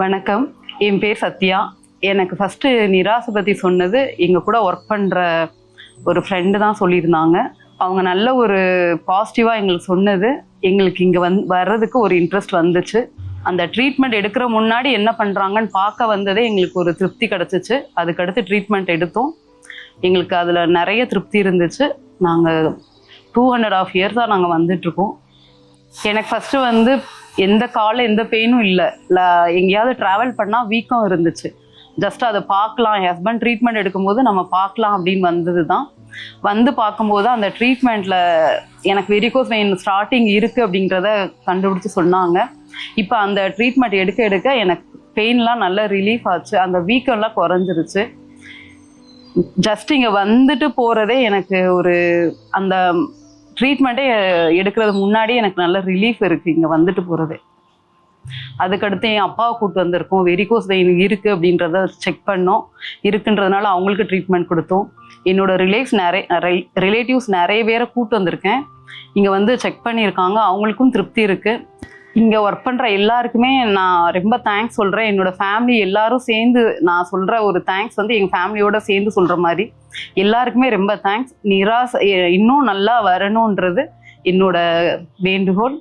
வணக்கம். என் பேர் சத்யா. எனக்கு ஃபஸ்ட்டு நிராசை பற்றி சொன்னது எங்கள் கூட ஒர்க் பண்ணுற ஒரு ஃப்ரெண்டு தான் சொல்லியிருந்தாங்க. அவங்க நல்ல ஒரு பாசிட்டிவாக எங்களுக்கு சொன்னது. எங்களுக்கு இங்கே வந் வர்றதுக்கு ஒரு இன்ட்ரெஸ்ட் வந்துச்சு. அந்த ட்ரீட்மெண்ட் எடுக்கிற முன்னாடி என்ன பண்ணுறாங்கன்னு பார்க்க வந்ததே எங்களுக்கு ஒரு திருப்தி கிடச்சிச்சு. அதுக்கடுத்து ட்ரீட்மெண்ட் எடுத்தோம். எங்களுக்கு அதில் நிறைய திருப்தி இருந்துச்சு. நாங்கள் டூ ஹண்ட்ரட் ஆஃப் இயர்ஸாக நாங்கள் வந்துட்ருக்கோம் எனக்கு ஃபஸ்ட்டு வந்து எந்த காலில் எந்த பெயினும் இல்லை. எங்கேயாவது ட்ராவல் பண்ணால் வீக்கம் இருந்துச்சு. ஜஸ்ட் அதை பார்க்கலாம். என் ஹஸ்பண்ட் ட்ரீட்மெண்ட் எடுக்கும்போது நம்ம பார்க்கலாம் அப்படின்னு வந்தது தான் வந்து பார்க்கும்போது அந்த ட்ரீட்மெண்ட்டில் எனக்கு வெரிகோஸ் வெயின் ஸ்டார்டிங் இருக்குது அப்படின்றத கண்டுபிடிச்சி சொன்னாங்க. இப்போ அந்த ட்ரீட்மெண்ட் எடுக்க எடுக்க எனக்கு பெயின்லாம் நல்ல ரிலீஃப் ஆச்சு. அந்த வீக்கம்லாம் குறைஞ்சிருச்சு. ஜஸ்ட் இங்கே வந்துட்டு போகிறதே எனக்கு ஒரு அந்த ட்ரீட்மெண்ட்டே எடுக்கிறது முன்னாடி எனக்கு நல்ல ரிலீஃப் இருக்குது இங்கே வந்துட்டு போகிறது அதுக்கடுத்து என் அப்பாவை கூப்பிட்டு வந்திருக்கோம். வெரிகோஸ் வெயின் இருக்குது அப்படின்றத செக் பண்ணோம். இருக்குன்றதுனால அவங்களுக்கு ட்ரீட்மெண்ட் கொடுத்தோம். என்னோட ரிலேட்ஸ் நிறைய ரிலேட்டிவ்ஸ் நிறைய பேரை கூப்பிட்டு வந்திருக்கேன். இங்கே வந்து செக் பண்ணியிருக்காங்க. அவங்களுக்கும் திருப்தி இருக்குது இங்கே ஒர்க் பண்ணுற எல்லாருக்குமே நான் ரொம்ப தேங்க்ஸ் சொல்கிறேன் என்னோடய ஃபேமிலி எல்லாரும் சேர்ந்து நான் சொல்கிற ஒரு தேங்க்ஸ் வந்து எங்கள் ஃபேமிலியோட சேர்ந்து சொல்கிற மாதிரி. எல்லாருக்குமே ரொம்ப தேங்க்ஸ் நிராசை இன்னும் நல்லா வரணுன்றது என்னோட வேண்டுகோள்.